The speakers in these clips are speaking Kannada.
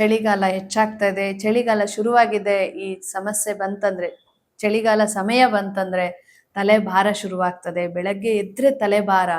ಚಳಿಗಾಲ ಹೆಚ್ಚಾಗ್ತಾ ಇದೆ ಚಳಿಗಾಲ ಶುರುವಾಗಿದೆ, ಈ ಸಮಸ್ಯೆ ಬಂತಂದ್ರೆ, ಚಳಿಗಾಲ ಸಮಯ ಬಂತಂದ್ರೆ ತಲೆ ಭಾರ ಶುರುವಾಗ್ತದೆ. ಬೆಳಗ್ಗೆ ಎದ್ರೆ ತಲೆ ಭಾರ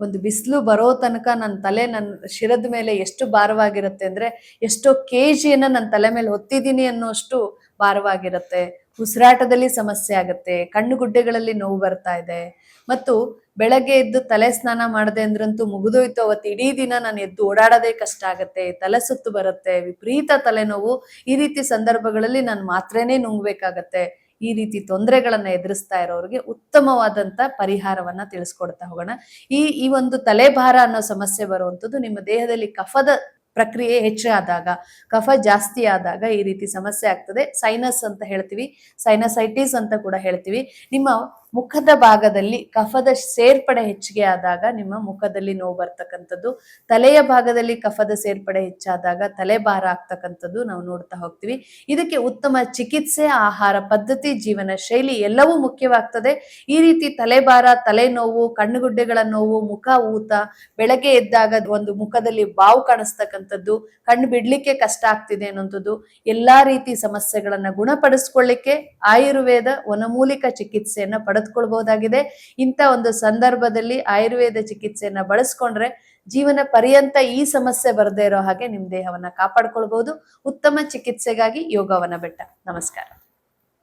ಒಂದು ಬಿಸಿಲು ಬರೋ ತನಕ ನನ್ನ ತಲೆ ನನ್ನ ಶಿರದ ಮೇಲೆ ಎಷ್ಟು ಭಾರವಾಗಿರುತ್ತೆ ಅಂದ್ರೆ ಎಷ್ಟೋ ಕೆ ಜಿಯನ್ನು ನನ್ನ ತಲೆ ಮೇಲೆ ಹೊತ್ತಿದ್ದೀನಿ ಅನ್ನೋಷ್ಟು ಭಾರವಾಗಿರುತ್ತೆ. ಉಸಿರಾಟದಲ್ಲಿ ಸಮಸ್ಯೆ ಆಗುತ್ತೆ ಕಣ್ಣು ಗುಡ್ಡೆಗಳಲ್ಲಿ ನೋವು ಬರ್ತಾ ಇದೆ. ಮತ್ತು ಬೆಳಗ್ಗೆ ಎದ್ದು ತಲೆ ಸ್ನಾನ ಮಾಡದೆ ಅಂದ್ರಂತೂ ಮುಗಿದೋಯ್ತು, ಅವತ್ತು ಇಡೀ ದಿನ ನಾನು ಎದ್ದು ಓಡಾಡೋದೇ ಕಷ್ಟ ಆಗುತ್ತೆ, ತಲೆ ಸುತ್ತು ಬರುತ್ತೆ, ವಿಪರೀತ ತಲೆನೋವು. ಈ ರೀತಿ ಸಂದರ್ಭಗಳಲ್ಲಿ ನಾನು ಮಾತ್ರನೇ ನುಂಗ್ಬೇಕಾಗತ್ತೆ. ಈ ರೀತಿ ತೊಂದರೆಗಳನ್ನ ಎದುರಿಸ್ತಾ ಇರೋರಿಗೆ ಉತ್ತಮವಾದಂತ ಪರಿಹಾರವನ್ನ ತಿಳಿಸ್ಕೊಡ್ತಾ ಹೋಗೋಣ. ಈ ಈ ಒಂದು ತಲೆಭಾರ ಅನ್ನೋ ಸಮಸ್ಯೆ ಬರುವಂತದ್ದು ನಿಮ್ಮ ದೇಹದಲ್ಲಿ ಕಫದ ಪ್ರಕ್ರಿಯೆ ಹೆಚ್ಚಾದಾಗ ಕಫ ಜಾಸ್ತಿ ಆದಾಗ ಈ ರೀತಿ ಸಮಸ್ಯೆ ಆಗ್ತದೆ. ಸೈನಸ್ ಅಂತ ಹೇಳ್ತೀವಿ. ಸೈನಸೈಟಿಸ್ ಅಂತ ಕೂಡ ಹೇಳ್ತೀವಿ. ನಿಮ್ಮ ಮುಖದ ಭಾಗದಲ್ಲಿ ಕಫದ ಸೇರ್ಪಡೆ ಹೆಚ್ಚಿಗೆ ಆದಾಗ ನಿಮ್ಮ ಮುಖದಲ್ಲಿ ನೋವು ಬರ್ತಕ್ಕಂಥದ್ದು. ತಲೆಯ ಭಾಗದಲ್ಲಿ ಕಫದ ಸೇರ್ಪಡೆ ಹೆಚ್ಚಾದಾಗ ತಲೆ ಭಾರ ಆಗ್ತಕ್ಕಂಥದ್ದು ನಾವು ನೋಡ್ತಾ ಹೋಗ್ತೀವಿ. ಇದಕ್ಕೆ ಉತ್ತಮ ಚಿಕಿತ್ಸೆ, ಆಹಾರ, ಪದ್ಧತಿ, ಜೀವನ ಶೈಲಿ ಎಲ್ಲವೂ ಮುಖ್ಯವಾಗ್ತದೆ. ಈ ರೀತಿ ತಲೆಭಾರ ತಲೆನೋವು ಕಣ್ಣುಗುಡ್ಡೆಗಳ ನೋವು, ಮುಖ ಊತ, ಬೆಳಗ್ಗೆ ಎದ್ದಾಗ ಒಂದು ಮುಖದಲ್ಲಿ ಬಾವು ಕಾಣಿಸ್ತಕ್ಕಂಥದ್ದು, ಕಣ್ಣು ಬಿಡ್ಲಿಕ್ಕೆ ಕಷ್ಟ ಆಗ್ತಿದೆ ಅನ್ನೋಂಥದ್ದು ಎಲ್ಲಾ ರೀತಿ ಸಮಸ್ಯೆಗಳನ್ನ ಗುಣಪಡಿಸ್ಕೊಳ್ಳಿಕ್ಕೆ ಆಯುರ್ವೇದ ವನಮೂಲಿಕ ಚಿಕಿತ್ಸೆಯನ್ನ ಪಡೆದುಕೊಳ್ಬಹುದಾಗಿದೆ ಇಂಥ ಒಂದು ಸಂದರ್ಭದಲ್ಲಿ ಆಯುರ್ವೇದ ಚಿಕಿತ್ಸೆಯನ್ನ ಬಳಸ್ಕೊಂಡ್ರೆ ಜೀವನ ಪರ್ಯಂತ ಈ ಸಮಸ್ಯೆ ಬರದೇ ಇರೋ ಹಾಗೆ ನಿಮ್ ದೇಹವನ್ನ ಕಾಪಾಡ್ಕೊಳ್ಬಹುದು. ಉತ್ತಮ ಚಿಕಿತ್ಸೆಗಾಗಿ ಯೋಗವನ್ನ ಬೆಟ್ಟ. ನಮಸ್ಕಾರ.